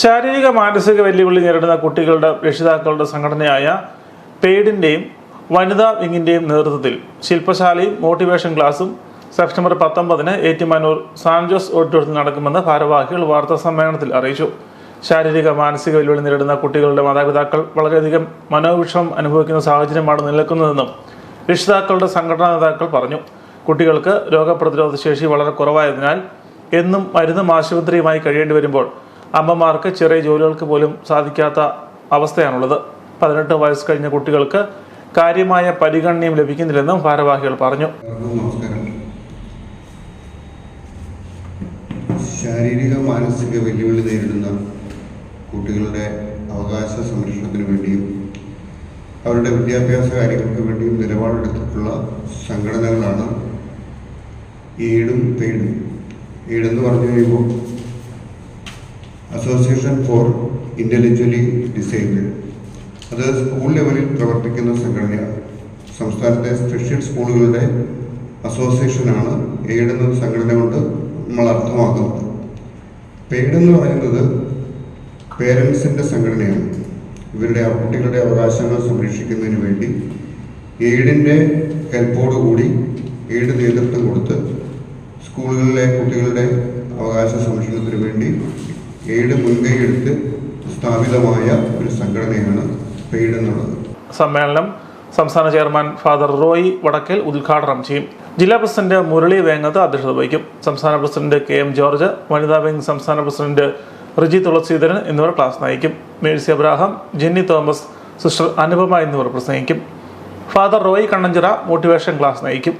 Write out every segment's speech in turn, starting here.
ശാരീരിക മാനസിക വെല്ലുവിളി നേരിടുന്ന കുട്ടികളുടെ രക്ഷിതാക്കളുടെ സംഘടനയായ പെയ്ഡിന്റെയും വനിതാ വിങ്ങിന്റെയും നേതൃത്വത്തിൽ ശില്പശാലയും മോട്ടിവേഷൻ ക്ലാസും സെപ്റ്റംബർ പത്തൊമ്പതിന് ഏറ്റുമാനൂർ സാൻജോസ് ഓഡിറ്റോറിയത്തിൽ നടക്കുമെന്ന് ഭാരവാഹികൾ വാർത്താ സമ്മേളനത്തിൽ അറിയിച്ചു. ശാരീരിക മാനസിക വെല്ലുവിളി നേരിടുന്ന കുട്ടികളുടെ മാതാപിതാക്കൾ വളരെയധികം മനോവിഷമം അനുഭവിക്കുന്ന സാഹചര്യമാണ് നിലനിൽക്കുന്നതെന്നും രക്ഷിതാക്കളുടെ സംഘടനാ നേതാക്കൾ പറഞ്ഞു. കുട്ടികൾക്ക് രോഗപ്രതിരോധ ശേഷി വളരെ കുറവായതിനാൽ എന്നും മരുന്നും ആശുപത്രിയുമായി കഴിയേണ്ടി വരുമ്പോൾ അമ്മമാർക്ക് ചെറിയ ജോലികൾക്ക് പോലും സാധിക്കാത്ത അവസ്ഥയാണുള്ളത്. പതിനെട്ട് വയസ്സ് കഴിഞ്ഞ കുട്ടികൾക്ക് കാര്യമായ പരിഗണനയും ലഭിക്കുന്നില്ലെന്നും ഭാരവാഹികൾ പറഞ്ഞു. ശാരീരിക മാനസിക വെല്ലുവിളി നേരിടുന്ന കുട്ടികളുടെ അവകാശ സംരക്ഷണത്തിന് വേണ്ടിയും അവരുടെ വിദ്യാഭ്യാസ കാര്യങ്ങൾക്ക് വേണ്ടിയും നിലപാടെടുത്തിട്ടുള്ള സംഘടനകളാണ് ഈടും പെയ്ഡും ഈടെന്ന് പറഞ്ഞു കഴിയുമ്പോൾ അസോസിയേഷൻ ഫോർ ഇന്റലക്ച്വലി ഡിസേബിൾഡ് അത് സ്കൂൾ ലെവലിൽ പ്രവർത്തിക്കുന്ന സംഘടനയാണ് സംസ്ഥാനത്തെ സ്പെഷ്യൽ സ്കൂളുകളുടെ അസോസിയേഷനാണ് എയ്ഡ് എന്ന സംഘടന കൊണ്ട് നമ്മൾ അർത്ഥമാക്കുന്നത്. പെയ്ഡ് എന്ന് പറയുന്നത് പേരൻസിന്റെ സംഘടനയാണ്. ഇവരുടെ കുട്ടികളുടെ അവകാശങ്ങൾ സംരക്ഷിക്കുന്നതിന് വേണ്ടി എയ്ഡിന്റെ ഹെൽപ്പോടുകൂടി എയ്ഡ് നേതൃത്വം കൊടുത്ത് സ്കൂളുകളിലെ കുട്ടികളുടെ അവകാശ സംരക്ഷണത്തിന് വേണ്ടി എയ്ഡ് മുൻകൈയെടുത്ത് സ്ഥാപിതമായ ഒരു സംഘടനയാണ് പെയ്ഡ് എന്നുള്ളത്. സമ്മേളനം സംസ്ഥാന ചെയർമാൻ ഫാദർ റോയി വടക്കൽ ഉദ്ഘാടനം ചെയ്യും. ജില്ലാ പ്രസിഡന്റ് മുരളി വേങ്ങത്ത് അധ്യക്ഷത വഹിക്കും. സംസ്ഥാന പ്രസിഡന്റ് കെ എം ജോർജ് വനിതാ വിംഗ് സംസ്ഥാന പ്രസിഡന്റ് റിജി തുളസീധരൻ എന്നിവർ ക്ലാസ് നയിക്കും. Mercy Abraham Jenny Thomas sister Anupama എന്നിവർ പ്രസംഗിക്കും. Father Roy Kannanchira motivation class നയിക്കും.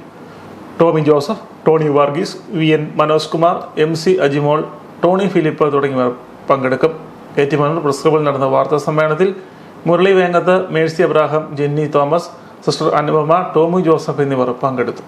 Tomy Joseph Tony Varghese V N Manoj Kumar M C Ajimol Tony Philip തുടങ്ങിയവർ പങ്കെടുക്കും. ഏറ്റുമാനൂർ പ്രസ് ക്ലബിൽ നടന്ന വാർത്താ സമ്മേളനത്തിൽ Murali Vengath Mercy Abraham Jenny Thomas sister Anupama Tomy Joseph എന്നിവർ പങ്കെടുത്തു.